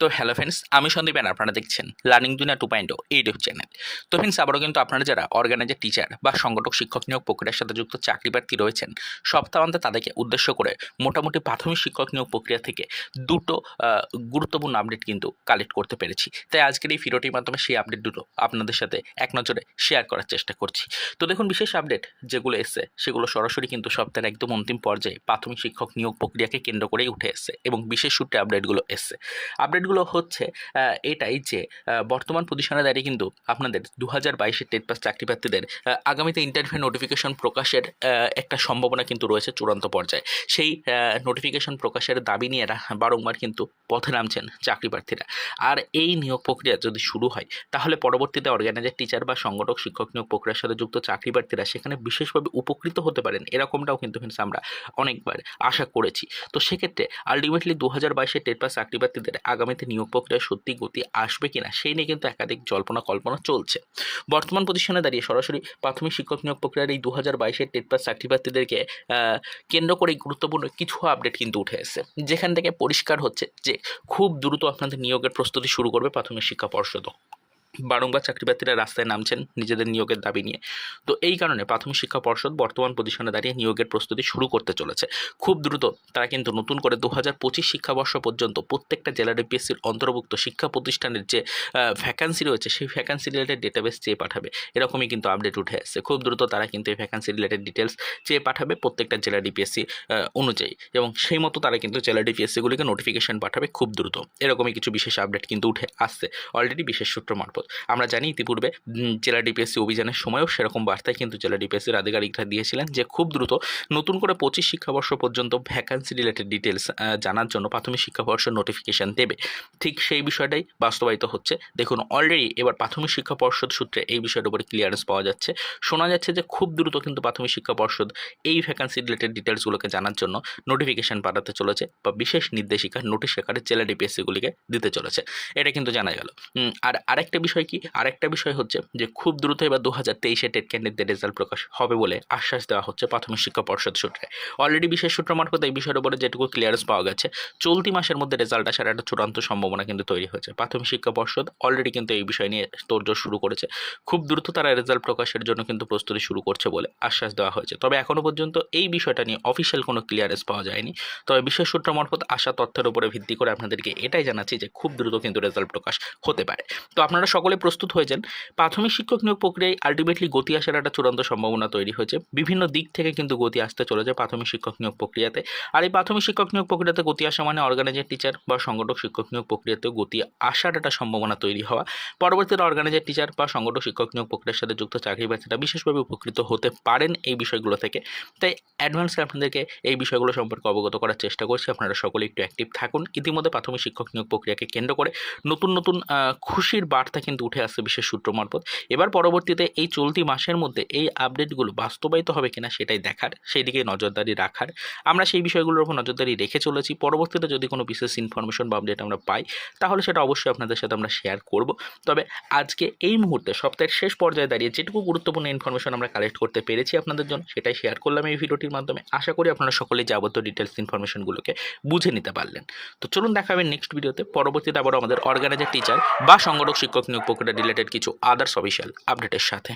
তো hello friends আমি Sandeep and আপনারা দেখছেন learning Duniya two point YouTube channel তো ফ্রেন্ডস আবারও কিন্তু আপনারা যারা অর্গানাইজার টিচার বা সংগঠক, শিক্ষক নিয়োগ প্রক্রিয়ার সাথে যুক্ত চাকরি প্রার্থী রয়েছেন সপ্তাহান্তে তাদেরকে উদ্দেশ্য করে মোটামুটি প্রাথমিক শিক্ষক নিয়োগ প্রক্রিয়া থেকে দুটো গুরুত্বপূর্ণ আপডেট কিন্তু কালেক্ট করতে পেরেছি। তাই আজকের এই ভিডিওটির মাধ্যমে সেই আপডেট দুটো আপনাদের সাথে এক নজরে শেয়ার করার চেষ্টা করছি। তো দেখুন, বিশেষ আপডেট যেগুলো এসছে, সেগুলো সরাসরি কিন্তু সপ্তাহের একদম অন্তিম পর্যায়ে প্রাথমিক শিক্ষক নিয়োগ প্রক্রিয়াকে কেন্দ্র করেই উঠে এসছে এবং বিশেষ সূত্রে আপডেটগুলো এসছে। আপডেটগুলো হচ্ছে এটাই যে বর্তমান পজিশনে দাঁড়িয়ে কিন্তু আপনাদের দু হাজার বাইশের টেট পাস চাকরি প্রার্থীদের আগামীতে ইন্টারভিউ নোটিফিকেশন প্রকাশের একটা সম্ভাবনা কিন্তু রয়েছে চূড়ান্ত পর্যায়ে। সেই নোটিফিকেশন প্রকাশের দাবি নিয়ে বারংবার কিন্তু পথে নামছেন চাকরি প্রার্থীরা। আর এই নিয়োগ প্রক্রিয়া যদি শুরু হয়, তাহলে পরবর্তীতে অর্গানাইজার টিচার বা সংগঠক, শিক্ষক নিয়োগ প্রক্রিয়ার সাথে যুক্ত চাকরি প্রার্থীরা সেখানে বিশেষভাবে উপকৃত হতে পারেন। এরকমটাও কিন্তু ফ্রেন্ডস আমরা অনেকবার আশা করেছি। তো সেক্ষেত্রে আলটিমেটলি দু হাজার বাইশের টেট পাস চাকরি প্রার্থীদের আগামীতে নিয়োগ প্রক্রিয়ায় সত্যি গতি আসবে কিনা সেই নিয়ে কিন্তু একাধিক জল্পনা কল্পনা চলছে। বর্তমান পজিশনে দাঁড়িয়ে সরাসরি প্রাথমিক শিক্ষক নিয়োগ প্রক্রিয়ার এই দু হাজার বাইশের টেট পাস চাকরি প্রার্থীদেরকে আহ, কেন্দ্র করে গুরুত্বপূর্ণ কিছু আপডেট কিন্তু উঠে এসেছে। যেখান থেকে পরিষ্কার হচ্ছে যে খুব দ্রুত আপনাদের নিয়োগের প্রস্তুতি শুরু করবে প্রাথমিক শিক্ষা পর্ষদও বারংবার চাকরিপ্রার্থীরা রাস্তায় নামছেন নিজেদের নিয়োগের দাবি নিয়ে। তো এই কারণে প্রাথমিক শিক্ষা পর্ষদ বর্তমান পজিশনে দাঁড়িয়ে নিয়োগের প্রস্তুতি শুরু করতে চলেছে। খুব দ্রুত তারা কিন্তু নতুন করে দু হাজার পঁচিশ শিক্ষাবর্ষ পর্যন্ত প্রত্যেকটা জেলা ডিপিএসসির অন্তর্ভুক্ত শিক্ষা প্রতিষ্ঠানের যে ভ্যাকান্সি রয়েছে, সেই ভ্যাকান্সি রিলেটেড ডেটাবেস চেয়ে পাঠাবে। এরকমই কিন্তু আপডেট উঠে আসছে। খুব দ্রুত তারা কিন্তু এই ভ্যাকান্সি রিলেটেড ডিটেলস চেয়ে পাঠাবে প্রত্যেকটা জেলা ডিপিএসসি অনুযায়ী। এবং সেই মতো তারা কিন্তু জেলা ডিপিএসসিগুলিকে নোটিফিকেশন পাঠাবে খুব দ্রুত। এরকমই কিছু বিশেষ আপডেট কিন্তু উঠে আসছে। অলরেডি বিশেষ সূত্র মারফত। আমরা জানি ইতিপূর্বে জেলা ডিপিএসসি অভিযানের সময়ও সেরকম বার্তায় কিন্তু জেলা ডিপিএসসির আধিকারিকরা দিয়েছিলেন যে খুব দ্রুত নতুন করে পঁচিশ শিক্ষাবর্ষ পর্যন্ত ভ্যাকান্সি রিলেটেড ডিটেলস জানার জন্য প্রাথমিক শিক্ষাবর্ষ নোটিফিকেশন দেবে। ঠিক সেই বিষয়টাই বাস্তবায়িত হচ্ছে। দেখুন অলরেডি এবার প্রাথমিক শিক্ষা পর্ষদ সূত্রে এই বিষয়টার উপরে ক্লিয়ারেন্স পাওয়া যাচ্ছে। শোনা যাচ্ছে যে খুব দ্রুত কিন্তু প্রাথমিক শিক্ষা পর্ষদ এই ভ্যাকান্সি রিলেটেড ডিটেলসগুলোকে জানার জন্য নোটিফিকেশন পাঠাতে চলেছে বা বিশেষ নির্দেশিকা নোটিশ আকারে জেলা ডিপিএসসিগুলিকে দিতে চলেছে। এটা কিন্তু জানা গেল। আর আরেকটা বিষয় কি? আরেকটা বিষয় হচ্ছে যে, খুব দ্রুত এবার দু হাজার তেইশে টেট ক্যান্ডিডেটদের রেজাল্ট প্রকাশ হবে বলে আশ্বাস দেওয়া হচ্ছে প্রাথমিক শিক্ষা পর্ষদ সূত্রে। অলরেডি বিশেষ সূত্র মারফত এই বিষয়ের উপরে যেটুকু ক্লিয়ারেন্স পাওয়া গেছে, চলতি মাসের মধ্যে রেজাল্ট আসার একটা চূড়ান্ত সম্ভাবনা কিন্তু তৈরি হয়েছে। প্রাথমিক শিক্ষা পর্ষদ অলরেডি কিন্তু এই বিষয় নিয়ে তোড়জোড় শুরু করেছে। খুব দ্রুত তারা রেজাল্ট প্রকাশের জন্য কিন্তু প্রস্তুতি শুরু করছে বলে আশ্বাস দেওয়া হয়েছে। তবে এখনও পর্যন্ত এই বিষয়টা নিয়ে অফিসিয়াল কোনো ক্লিয়ারেন্স পাওয়া যায়নি। তবে বিশেষ সূত্র মারফত আসা তথ্যের উপরে ভিত্তি করে আপনাদেরকে এটাই জানাচ্ছি যে, খুব দ্রুত কিন্তু রেজাল্ট প্রকাশ হতে পারে। তো আপনারা সকলে প্রস্তুত হয়েছেন। প্রাথমিক শিক্ষক নিয়োগ প্রক্রিয়ায় আলটিমেটলি গতি আসার একটা চূড়ান্ত সম্ভাবনা তৈরি হয়েছে। বিভিন্ন দিক থেকে কিন্তু গতি আসতে চলেছে প্রাথমিক শিক্ষক নিয়োগ প্রক্রিয়াতে। আর এই প্রাথমিক শিক্ষক নিয়োগ প্রক্রিয়াতে গতি আসা মানে অর্গানাইজার টিচার বা সংগঠক শিক্ষক নিয়োগ প্রক্রিয়াতেও গতি আসার একটা সম্ভাবনা তৈরি হওয়া। পরবর্তীতে অর্গানাইজার টিচার বা সংগঠক শিক্ষক নিয়োগ প্রক্রিয়ার সাথে যুক্ত চাকরি প্রার্থীরা বিশেষভাবে উপকৃত হতে পারেন এই বিষয়গুলো থেকে। তাই অ্যাডভান্সে আপনাদেরকে এই বিষয়গুলো সম্পর্কে অবগত করার চেষ্টা করছি। আপনারা সকলে একটু অ্যাক্টিভ থাকুন। ইতিমধ্যে প্রাথমিক শিক্ষক নিয়োগ প্রক্রিয়াকে কেন্দ্র করে নতুন নতুন খুশির বার্তা কিন্তু উঠে আসছে বিশেষ সূত্র মারফত। এবার পরবর্তীতে এই চলতি মাসের মধ্যে এই আপডেটগুলো বাস্তবায়িত হবে কিনা সেটাই দেখার সেই দিকে নজরদারি রাখার। আমরা সেই বিষয়গুলোর উপর নজরদারি রেখে চলেছি। পরবর্তীতে যদি কোনো বিশেষ ইনফরমেশন বা আপডেট আমরা পাই, তাহলে সেটা অবশ্যই আপনাদের সাথে আমরা শেয়ার করব। তবে আজকে এই মুহূর্তে সপ্তাহের শেষ পর্যায়ে দাঁড়িয়ে যেটুকু গুরুত্বপূর্ণ ইনফরমেশন আমরা কালেক্ট করতে পেরেছি আপনাদের জন্য, সেটাই শেয়ার করলাম এই ভিডিওটির মাধ্যমে। আশা করি আপনারা সকলেই যাবতীয় ডিটেলস ইনফরমেশনগুলোকে বুঝে নিতে পারলেন। তো চলুন দেখা নেক্সট ভিডিওতে পরবর্তীতে আবার আমাদের অর্গানাইজার টিচার বা সংগঠক, শিক্ষক নিয়োগ প্রক্রিয়া রিলেটেড কিছু আদার্স অফিসিয়াল আপডেটের সাথে।